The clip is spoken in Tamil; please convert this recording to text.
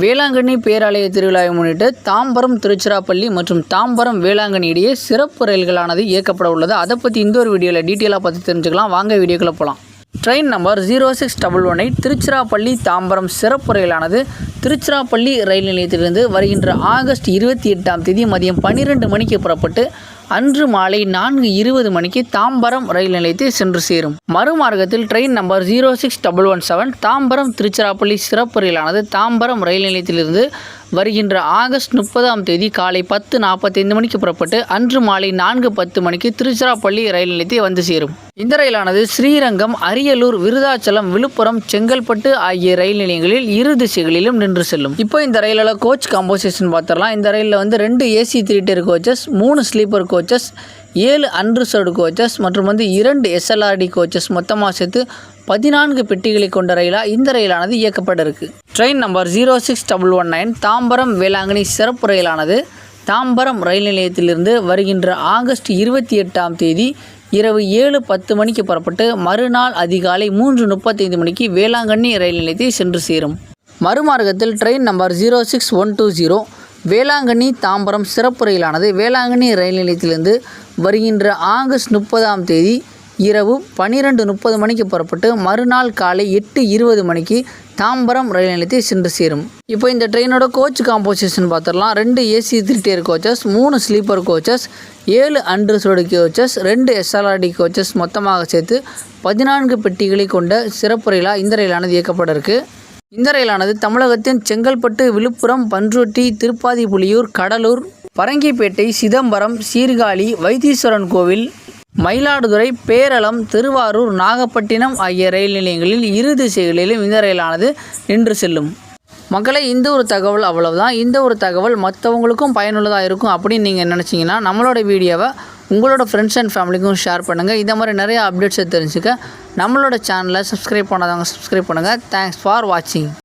வேளாங்கண்ணி பேராலய திருவிழாவை முன்னிட்டு தாம்பரம் திருச்சிராப்பள்ளி மற்றும் தாம்பரம் வேளாங்கண்ணி இடையே சிறப்பு ரயில்களானது இயக்கப்பட உள்ளது. அதை பற்றி இந்த ஒரு வீடியோவில் டீட்டெயிலாக பார்த்து தெரிஞ்சுக்கலாம். வாங்க வீடியோக்குள்ளே போகலாம் train number zero six double one eight Tiruchirappalli Tambaram சிறப்பு ரயிலானது திருச்சிராப்பள்ளி ரயில் நிலையத்திலிருந்து வருகின்ற ஆகஸ்ட் இருபத்தி எட்டாம் தேதி மதியம் பன்னிரெண்டு மணிக்கு புறப்பட்டு அன்று மாலை நான்கு இருபது மணிக்கு தாம்பரம் ரயில் நிலையத்தை சென்று சேரும். மறுமார்க்கத்தில் train number zero six double one seven Tambaram Tiruchirappalli சிறப்பு ரயிலானது தாம்பரம் ரயில் நிலையத்திலிருந்து வருகின்ற ஆகஸ்ட் முப்பதாம் தேதி காலை பத்து நாற்பத்தைந்து மணிக்கு புறப்பட்டு அன்று மாலை நான்கு பத்து மணிக்கு திருச்சிராப்பள்ளி ரயில் நிலையத்தை வந்து சேரும். இந்த ரயிலானது ஸ்ரீரங்கம் அரியலூர் விருதாச்சலம் விழுப்புரம் செங்கல்பட்டு ஆகிய ரயில் நிலையங்களில் இரு திசைகளிலும் நின்று செல்லும். இப்போ இந்த ரயிலில் கோச் காம்போசிஷன் பார்த்துடலாம். இந்த ரயிலில் வந்து ரெண்டு ஏசி த்ரீ கோச்சஸ் மூணு ஸ்லீப்பர் கோச் கோச்சஸ் ஏழு அன்ரிசர்வ்டு கோச்சஸ் மற்றும் வந்து இரண்டு எஸ்எல்ஆர்டி கோச்சஸ் மொத்தமாக சேர்த்து பதினான்கு பெட்டிகளை கொண்ட ரயிலாக இந்த ரயிலானது இயக்கப்பட இருக்கு. Train number zero six double one nine Tambaram Velankanni சிறப்பு ரயிலானது தாம்பரம் ரயில் நிலையத்திலிருந்து வருகின்ற ஆகஸ்ட் இருபத்தி எட்டாம் தேதி இரவு ஏழு பத்து மணிக்கு புறப்பட்டு மறுநாள் அதிகாலை மூன்று முப்பத்தைந்து மணிக்கு வேளாங்கண்ணி ரயில் நிலையத்தை சென்று சேரும். மறுமார்க்கத்தில் train number zero six one two zero Velankanni Tambaram சிறப்பு ரயிலானது வேளாங்கண்ணி ரயில் நிலையத்திலிருந்து வருகின்ற ஆகஸ்ட் முப்பதாம் தேதி இரவு பன்னிரெண்டு முப்பது மணிக்கு புறப்பட்டு மறுநாள் காலை எட்டு இருபது மணிக்கு தாம்பரம் ரயில் நிலையத்தை சென்று சேரும். இப்போ இந்த ட்ரெயினோட கோச் காம்போசிஷன் பார்த்துடலாம் ரெண்டு ஏசி த்ரீ டியர் கோச்சஸ் மூணு ஸ்லீப்பர் கோச்சஸ் ஏழு அன்ரிசர்வ்டு கோச்சஸ் ரெண்டு எஸ்எல்ஆர்டி கோச்சஸ் மொத்தமாக சேர்த்து பதினான்கு பெட்டிகளை கொண்ட சிறப்பு ரயிலாக இந்த ரயிலானது இயக்கப்பட இருக்குது இந்த ரயிலானது தமிழகத்தின் செங்கல்பட்டு விழுப்புரம் பன்ருட்டி திருப்பாதிப்புலியூர் கடலூர் பரங்கிப்பேட்டை சிதம்பரம் சீர்காழி வைத்தீஸ்வரன் கோவில் மயிலாடுதுறை பேரளம் திருவாரூர் நாகப்பட்டினம் ஆகிய ரயில் நிலையங்களில் இரு திசைகளிலும் இந்த ரயிலானது நின்று செல்லும். மக்களை இந்த ஒரு தகவல் அவ்வளவுதான். இந்த ஒரு தகவல் மற்றவங்களுக்கும் பயனுள்ளதாக இருக்கும் அப்படின்னு நீங்கள் நினச்சிங்கன்னா நம்மளோட வீடியோவை உங்களோட ஃப்ரெண்ட்ஸ் அண்ட் ஃபேமிலிக்கும் ஷேர் பண்ணுங்கள் இந்த மாதிரி நிறைய அப்டேட்ஸை தெரிஞ்சுக்க. நம்மளோட சேனலை சப்ஸ்கிரைப் பண்ணாதவங்க சப்ஸ்கிரைப் பண்ணுங்கள் தேங்க்ஸ் ஃபார் வாட்சிங்